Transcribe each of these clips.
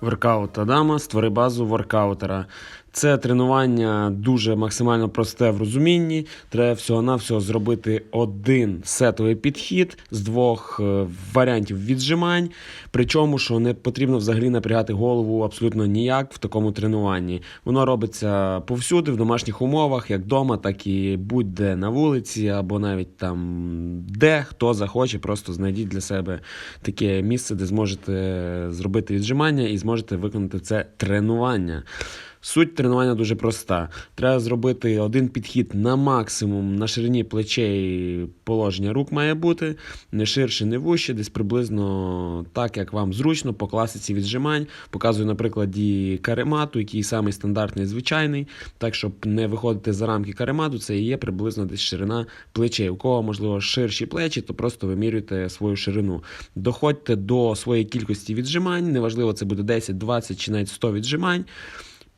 Воркаут Адама, створи базу воркаутера. Це тренування дуже максимально просте в розумінні. Треба всього-навсього зробити один сетовий підхід з двох е, варіантів віджимань. Причому, що не потрібно взагалі напрягати голову абсолютно ніяк в такому тренуванні. Воно робиться повсюди, в домашніх умовах, як вдома, так і будь-де на вулиці, або навіть там де хто захоче, просто знайдіть для себе таке місце, де зможете зробити віджимання і зможете виконати це тренування. Суть тренування дуже проста. Треба зробити один підхід на максимум на ширині плечей положення рук має бути, не ширше, не вище, десь приблизно так, як вам зручно, по класиці віджимань. Показую на прикладі каремату, який самий стандартний звичайний. Так, щоб не виходити за рамки каремату, це і є приблизно десь ширина плечей. У кого, можливо, ширші плечі, то просто вимірюйте свою ширину. Доходьте до своєї кількості віджимань, неважливо, це буде 10, 20 чи навіть 100 віджимань.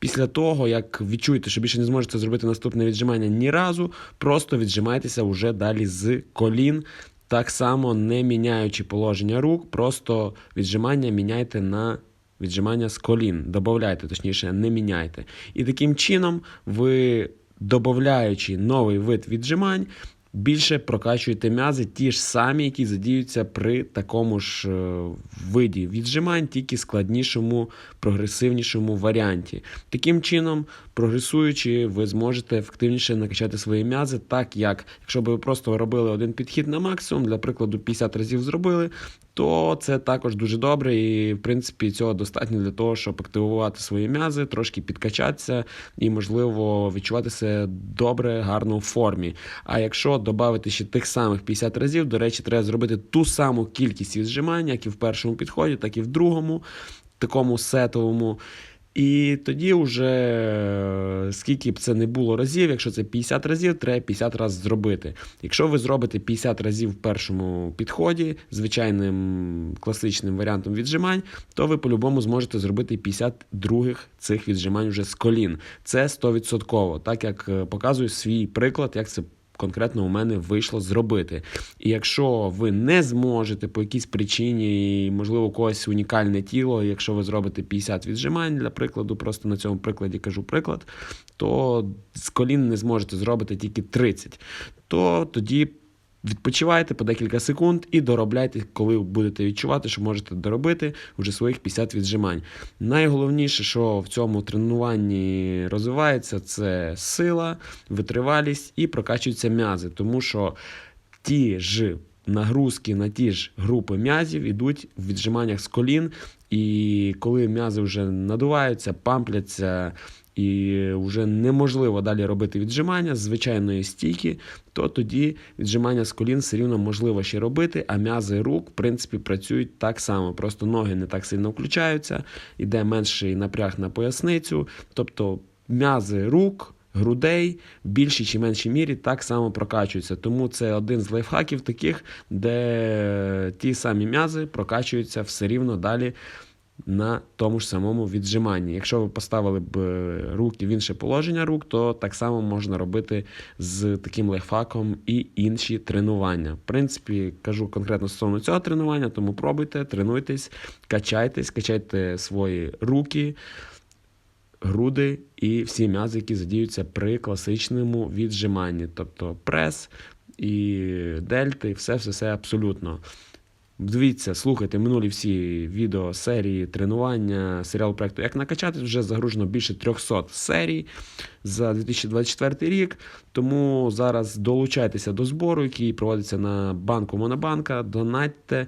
Після того, як відчуєте, що більше не зможете зробити наступне віджимання ні разу, просто віджимайтеся вже далі з колін. Так само не міняючи положення рук, просто віджимання міняйте на віджимання з колін. Добавляйте, точніше, не міняйте. І таким чином ви, додаючи новий вид віджимань, більше прокачуєте м'язи, ті ж самі, які задіються при такому ж е, виді віджимань, тільки складнішому, прогресивнішому варіанті. Таким чином, прогресуючи, ви зможете ефективніше накачати свої м'язи, так як якщо б ви просто робили один підхід на максимум, для прикладу, 50 разів зробили, то це також дуже добре, і в принципі цього достатньо для того, щоб активувати свої м'язи, трошки підкачатися і, можливо, відчувати себе добре, гарно в формі. А якщо додати ще тих самих 50 разів, до речі, треба зробити ту саму кількість віджимань, як і в першому підході, так і в другому, такому сетовому. І тоді, вже е, скільки б це не було разів, якщо це 50 разів, треба 50 разів зробити. Якщо ви зробите 50 разів в першому підході, звичайним класичним варіантом віджимань, то ви по-любому зможете зробити 50 других цих віджимань вже з колін. Це 100%, так як е, показую свій приклад, як це конкретно у мене вийшло зробити. І якщо ви не зможете по якійсь причині, можливо, когось унікальне тіло, якщо ви зробите 50 віджимань, для прикладу, просто на цьому прикладі кажу приклад, то з колін не зможете зробити тільки 30, то тоді. Відпочивайте по декілька секунд і доробляйте, коли будете відчувати, що можете доробити вже своїх 50 віджимань. Найголовніше, що в цьому тренуванні розвивається, це сила, витривалість і прокачуються м'язи, тому що ті ж нагрузки на ті ж групи м'язів йдуть в віджиманнях з колін, і коли м'язи вже надуваються, пампляться. І вже неможливо далі робити віджимання з звичайної стійки, то тоді віджимання з колін все рівно можливо ще робити, а м'язи рук, в принципі, працюють так само. Просто ноги не так сильно включаються, йде менший напряг на поясницю. Тобто м'язи рук. Грудей в більшій чи меншій мірі так само прокачуються. Тому це один з лайфхаків таких, де ті самі м'язи прокачуються все рівно далі на тому ж самому віджиманні. Якщо ви поставили б е, руки в інше положення рук, то так само можна робити з таким лайфхаком і інші тренування. В принципі, кажу конкретно стосовно цього тренування, тому пробуйте, тренуйтесь, качайтесь, качайте свої руки. Груди і всі м'язи, які задіються при класичному віджиманні, тобто прес і дельти, все все все абсолютно. Дивіться, слухайте минулі всі відео серії тренування серіалу проекту Як накачати вже загружено більше 300 серій за 2024 рік. Тому зараз долучайтеся до збору, який проводиться на банку Монобанка. Донатьте.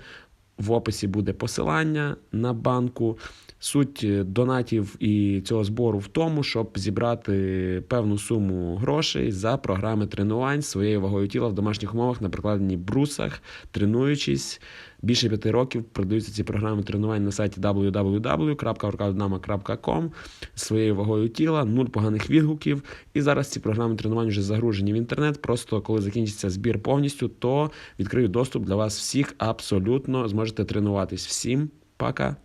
В описі буде посилання на банку. Суть донатів і цього збору в тому, щоб зібрати певну суму грошей за програми тренувань своєю вагою тіла в домашніх умовах на прикладенні брусах, тренуючись. Більше п'яти років продаються ці програми тренувань на сайті www.workoutdama.com своєю вагою тіла, нуль поганих відгуків. І зараз ці програми тренувань вже загружені в інтернет. Просто коли закінчиться збір повністю, то відкрию доступ для вас всіх абсолютно зможете тренуватись. Всім пока!